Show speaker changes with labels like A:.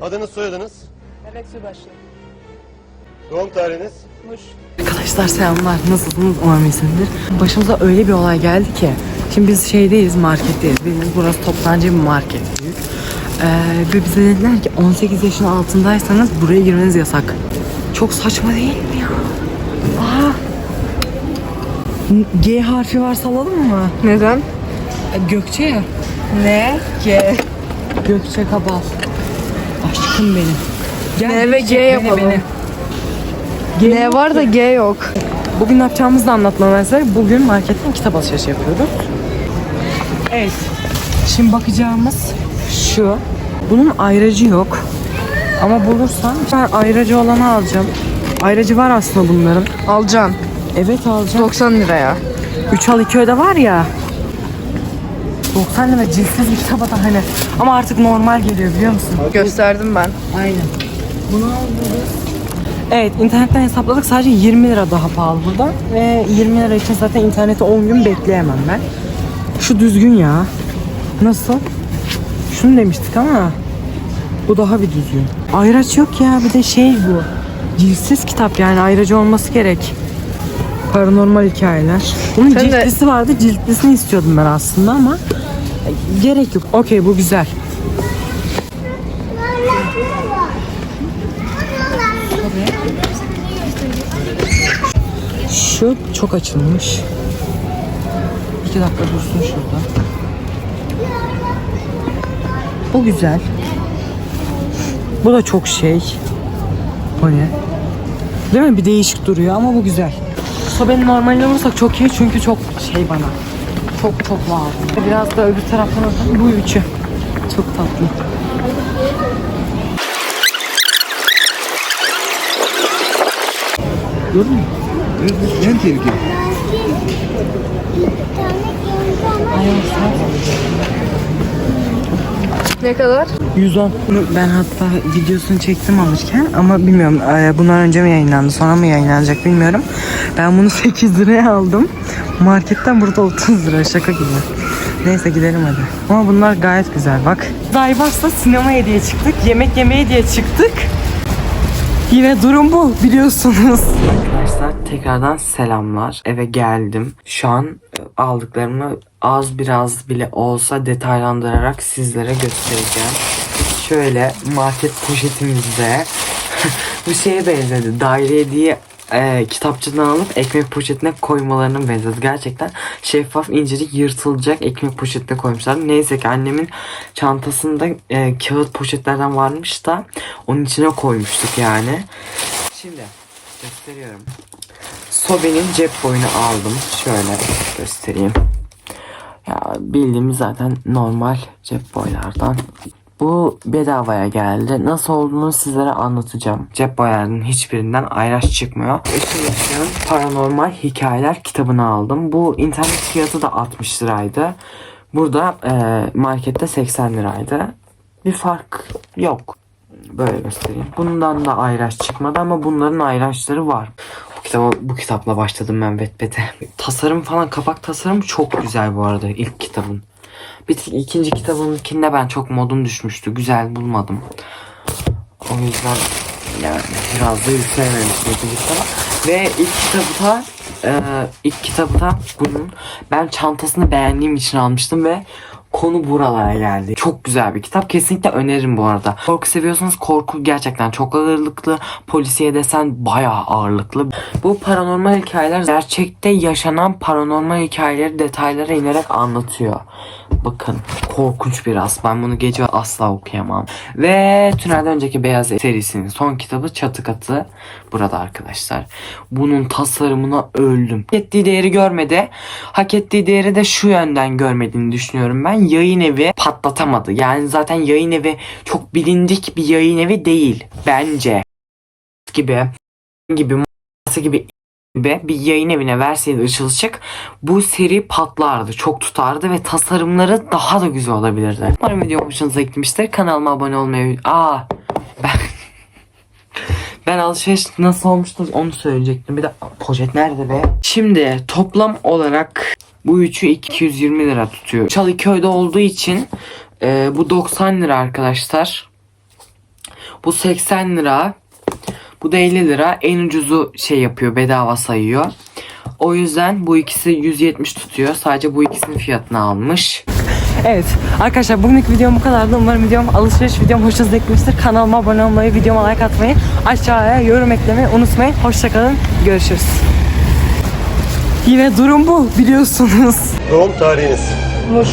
A: Adınız soyadınız?
B: Melek Subaşı.
A: Doğum tarihiniz?
B: Muş.
C: Arkadaşlar selamlar. Nasılsınız? Umarım iyisinizdir. Başımıza öyle bir olay geldi ki. Şimdi biz şeydeyiz, marketteyiz. Bildiğiniz burası toptancı bir market. Ee, ve bize dediler ki 18 yaşın altındaysanız buraya girmeniz yasak. Çok saçma değil mi ya? Aa! G harfi var salalım mı?
B: Neden?
C: Ee, Gökçe ya.
B: Ne? G.
C: Gökçe Kabal. Aşkım benim. Gel
B: Ne ve G
C: beni,
B: yapalım.
C: beni. G
B: N var da G yok.
C: Bugün ne yapacağımızı da anlatmam lazım. Bugün marketten kitap alışverişi yapıyoruz. Evet. Şimdi bakacağımız şu. Bunun ayracı yok. Ama bulursam ben ayracı olanı alacağım. Ayracı var aslında bunların.
B: Alcan.
C: Evet alacağım.
B: 90 liraya.
C: 3 al 2 öde var ya. 90 lira ciltsiz bir kitap da hani. Ama artık normal geliyor biliyor musun?
B: Gösterdim ben.
C: Aynen. Bunu alıyoruz. Evet internetten hesapladık sadece 20 lira daha pahalı burada. Ve 20 lira için zaten interneti 10 gün bekleyemem ben. Şu düzgün ya. Nasıl? Şunu demiştik ama bu daha bir düzgün. Ayraç yok ya bir de şey bu. Ciltsiz kitap yani ayracı olması gerek. Paranormal hikayeler. Bunun
B: Sen de-
C: ciltlisi vardı. Ciltlisini istiyordum ben aslında ama gerek yok. Okey bu güzel. Şu çok açılmış. İki dakika dursun şurada. Bu güzel. Bu da çok şey. Bu ne? Değil mi? Bir değişik duruyor ama bu güzel. Sobenin normalini vursak çok iyi çünkü çok şey bana. Çok çok lazım. Biraz da öbür taraftan atalım. Bu üçü. Çok tatlı.
D: Gördün mü? En tehlikeli.
B: Ne kadar?
C: 110. Bunu Ben hatta videosunu çektim alırken ama bilmiyorum e, bundan önce mi yayınlandı sonra mı yayınlanacak bilmiyorum. Ben bunu 8 liraya aldım. Marketten burada 30 lira şaka gibi. Neyse gidelim hadi. Ama bunlar gayet güzel bak. Daybas'ta sinemaya diye çıktık. Yemek yemeye diye çıktık. Yine durum bu biliyorsunuz. Arkadaşlar tekrardan selamlar. Eve geldim. Şu an e, aldıklarımı az biraz bile olsa detaylandırarak sizlere göstereceğim. Şöyle market poşetimizde bu şeye benzedi. Daire diye e, kitapçıdan alıp ekmek poşetine koymalarının benzedi. Gerçekten şeffaf incecik yırtılacak ekmek poşetine koymuşlar. Neyse ki annemin çantasında e, kağıt poşetlerden varmış da onun içine koymuştuk yani. Şimdi gösteriyorum. Sobe'nin cep boyunu aldım. Şöyle göstereyim. Ya bildiğimiz zaten normal cep boylardan. Bu bedavaya geldi. Nasıl olduğunu sizlere anlatacağım. Cep boylarının hiçbirinden ayraç çıkmıyor. Işıl Işık'ın Paranormal Hikayeler kitabını aldım. Bu internet fiyatı da 60 liraydı. Burada e, markette 80 liraydı. Bir fark yok. Böyle göstereyim. Bundan da ayraç çıkmadı ama bunların ayraçları var. Bu kitaba bu kitapla başladım ben Wattpad'e. Tasarım falan kapak tasarım çok güzel bu arada ilk kitabın. Bir ikinci kitabınkinde ben çok modum düşmüştü. Güzel bulmadım. O yüzden yani biraz da yükselmemiştim ikinci kitaba. Ve ilk kitabı da e, ilk kitabı da bunun ben çantasını beğendiğim için almıştım ve konu buralara geldi. Çok güzel bir kitap. Kesinlikle öneririm bu arada. Korku seviyorsanız korku gerçekten çok ağırlıklı. Polisiye desen bayağı ağırlıklı. Bu paranormal hikayeler gerçekte yaşanan paranormal hikayeleri detaylara inerek anlatıyor. Bakın korkunç biraz. Ben bunu gece asla okuyamam. Ve Tünelden önceki Beyaz serisinin son kitabı Çatı Katı burada arkadaşlar. Bunun tasarımına öldüm. Hak ettiği değeri görmedi. Hak ettiği değeri de şu yönden görmediğini düşünüyorum ben. Yayın evi patlatamadı. Yani zaten yayın evi çok bilindik bir yayın evi değil. Bence. Gibi gibi gibi gibi bir yayın evine verseydi Işılçık bu seri patlardı. Çok tutardı ve tasarımları daha da güzel olabilirdi. Umarım video hoşunuza gitmiştir. Kanalıma abone olmayı... Aa ben... Ben alışveriş nasıl olmuştur onu söyleyecektim. Bir de poşet nerede be? Şimdi toplam olarak bu üçü 220 lira tutuyor. Çalıköy'de olduğu için e, bu 90 lira arkadaşlar. Bu 80 lira. Bu da 50 lira. En ucuzu şey yapıyor bedava sayıyor. O yüzden bu ikisi 170 tutuyor. Sadece bu ikisinin fiyatını almış. Evet arkadaşlar bugünkü videom bu kadardı. Umarım videom alışveriş videom hoşunuza gitmiştir. Kanalıma abone olmayı, videoma like atmayı, aşağıya yorum eklemeyi unutmayın. Hoşçakalın. Görüşürüz. Yine durum bu biliyorsunuz.
A: Doğum tarihiniz.
C: Nur.